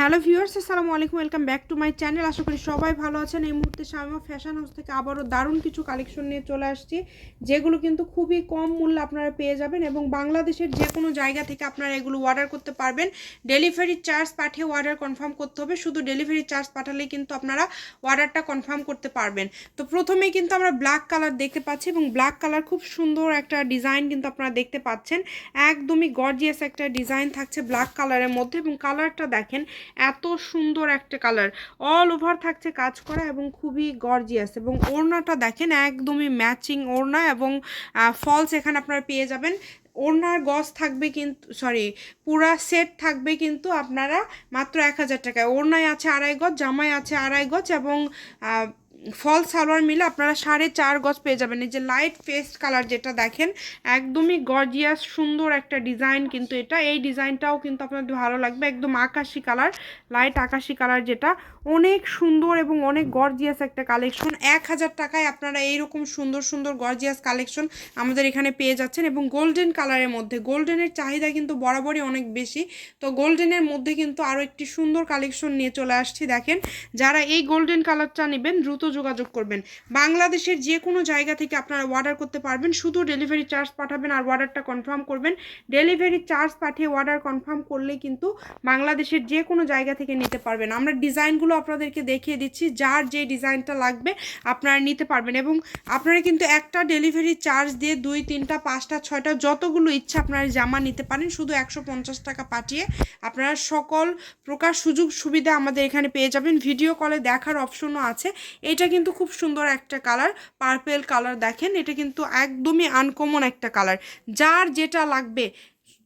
Hello viewers, আসসালামু আলাইকুম, welcome back to my channel. আশা করি সবাই ভালো আছেন। এই মুহূর্তে শামিমা ফ্যাশন হাউস থেকে আবারও দারুণ কিছু কালেকশন নিয়ে চলে আসছি, যেগুলো কিন্তু খুবই কম মূল্যে আপনারা পেয়ে যাবেন এবং বাংলাদেশের যে কোনো জায়গা থেকে আপনারা এগুলো অর্ডার করতে পারবেন। ডেলিভারি চার্জ পাঠিয়ে অর্ডার কনফার্ম করতে হবে। শুধু ডেলিভারি চার্জ পাঠালেই কিন্তু আপনারা অর্ডারটা কনফার্ম করতে পারবেন। তো প্রথমেই কিন্তু আমরা ব্ল্যাক কালার দেখতে পাচ্ছি এবং ব্ল্যাক কালার খুব সুন্দর একটা ডিজাইন কিন্তু আপনারা দেখতে পাচ্ছেন। একদমই গর্জিয়াস একটা ডিজাইন থাকছে ব্ল্যাক কালারের মধ্যে এবং কালারটা দেখেন এত সুন্দর একটা কালার অল ওভার থাকছে কাজ করা এবং খুবই গর্জিয়াস এবং ওড়নাটা দেখেন একদমই ম্যাচিং ওড়না এবং ফলস এখানে আপনারা পেয়ে যাবেন। ওড়নার গজ থাকবে কিন্তু সরি পুরা সেট থাকবে কিন্তু আপনারা মাত্র এক হাজার টাকায়। ওড়নায় আছে আড়াই গজ, জামায় আছে আড়াই গজ এবং ফল, সালোয়ার মিলে আপনারা সাড়ে চার গজ পেয়ে যাবেন। এই যে লাইট পেস্ট কালার যেটা দেখেন, একদমই গর্জিয়াস সুন্দর একটা ডিজাইন কিন্তু এটা। এই ডিজাইনটাও কিন্তু আপনাদের ভালো লাগবে, একদম আকাশি কালার লাইট আকাশি কালার যেটা। অনেক সুন্দর এবং অনেক গর্জিয়াস একটা কালেকশন এক হাজার টাকায় আপনারা এইরকম সুন্দর সুন্দর গর্জিয়াস কালেকশন আমাদের এখানে পেয়ে যাচ্ছেন এবং গোল্ডেন কালারের মধ্যে গোল্ডেনের চাহিদা কিন্তু বরাবরই অনেক বেশি। তো গোল্ডেনের মধ্যে কিন্তু আরও একটি সুন্দর কালেকশন নিয়ে চলে আসছি, দেখেন। যারা এই গোল্ডেন কালারটা নেবেন, দ্রুত যোগাযোগ করবেন। বাংলাদেশের যে কোনো জায়গা থেকে আপনারা অর্ডার করতে পারবেন। শুধু ডেলিভারি চার্জ পাঠাবেন আর অর্ডারটা কনফার্ম করবেন। ডেলিভারি চার্জ পাঠিয়ে অর্ডার কনফার্ম করলেই কিন্তু বাংলাদেশের যে কোনো জায়গা থেকে নিতে পারবেন। আমরা ডিজাইনগুলো আপনাদেরকে দেখিয়ে দিচ্ছি। যার যে ডিজাইনটা লাগবে আপনারা নিতে পারবেন এবং আপনারা কিন্তু একটা ডেলিভারি চার্জ দিয়ে দুই, তিনটা, পাঁচটা, ছয়টা যতগুলো ইচ্ছা আপনারা জামা নিতে পারেন। শুধু একশো পঞ্চাশ টাকা পাঠিয়ে আপনারা সকল প্রকার সুযোগ সুবিধা আমাদের এখানে পেয়ে যাবেন। ভিডিও কলে দেখার অপশনও আছে। এটা কিন্তু খুব সুন্দর একটা কালার। পার্পেল কালার দেখেন, এটা কিন্তু একদমই আনকমন একটা কালার। যার যেটা লাগবে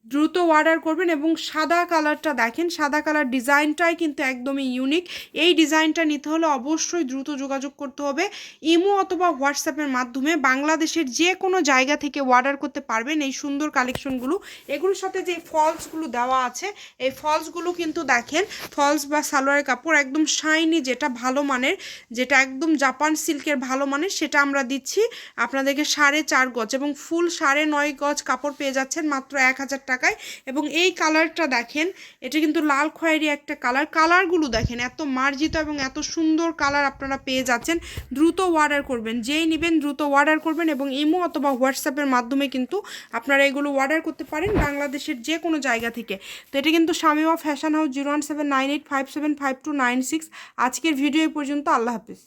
দ্রুত অর্ডার করবেন এবং সাদা কালারটা দেখেন, সাদা কালার ডিজাইনটাই কিন্তু একদমই ইউনিক এই ডিজাইনটা নিতে হলে অবশ্যই দ্রুত যোগাযোগ করতে হবে। ইমো অথবা হোয়াটসঅ্যাপের মাধ্যমে বাংলাদেশের যে কোনো জায়গা থেকে অর্ডার করতে পারবেন এই সুন্দর কালেকশনগুলো এগুলোর সাথে যে ফলসগুলো দেওয়া আছে, এই ফলসগুলো কিন্তু দেখেন ফলস বা সালোয়ারের কাপড় একদম শাইনি যেটা ভালো মানের, যেটা একদম জাপান সিল্কের ভালো মানের, সেটা আমরা দিচ্ছি। আপনাদেরকে সাড়ে চার গজ এবং ফুল সাড়ে নয় গজ কাপড় পেয়ে যাচ্ছেন মাত্র এক হাজার টাকায় এবং এই কালারটা দেখেন, এটা কিন্তু লাল খয়েরি একটা কালার। কালারগুলো দেখেন, এত মার্জিত এবং এত সুন্দর কালার আপনারা পেয়ে যাচ্ছেন। দ্রুত অর্ডার করবেন, যেই নেবেন দ্রুত অর্ডার করবেন এবং ইমো অথবা হোয়াটসঅ্যাপের মাধ্যমে কিন্তু আপনারা এগুলো অর্ডার করতে পারেন বাংলাদেশের যে কোনো জায়গা থেকে। তো এটা কিন্তু Shamima fashion house zero one seven nine eight five seven five two nine six আজকের ভিডিও পর্যন্ত, আল্লাহ হাফিজ।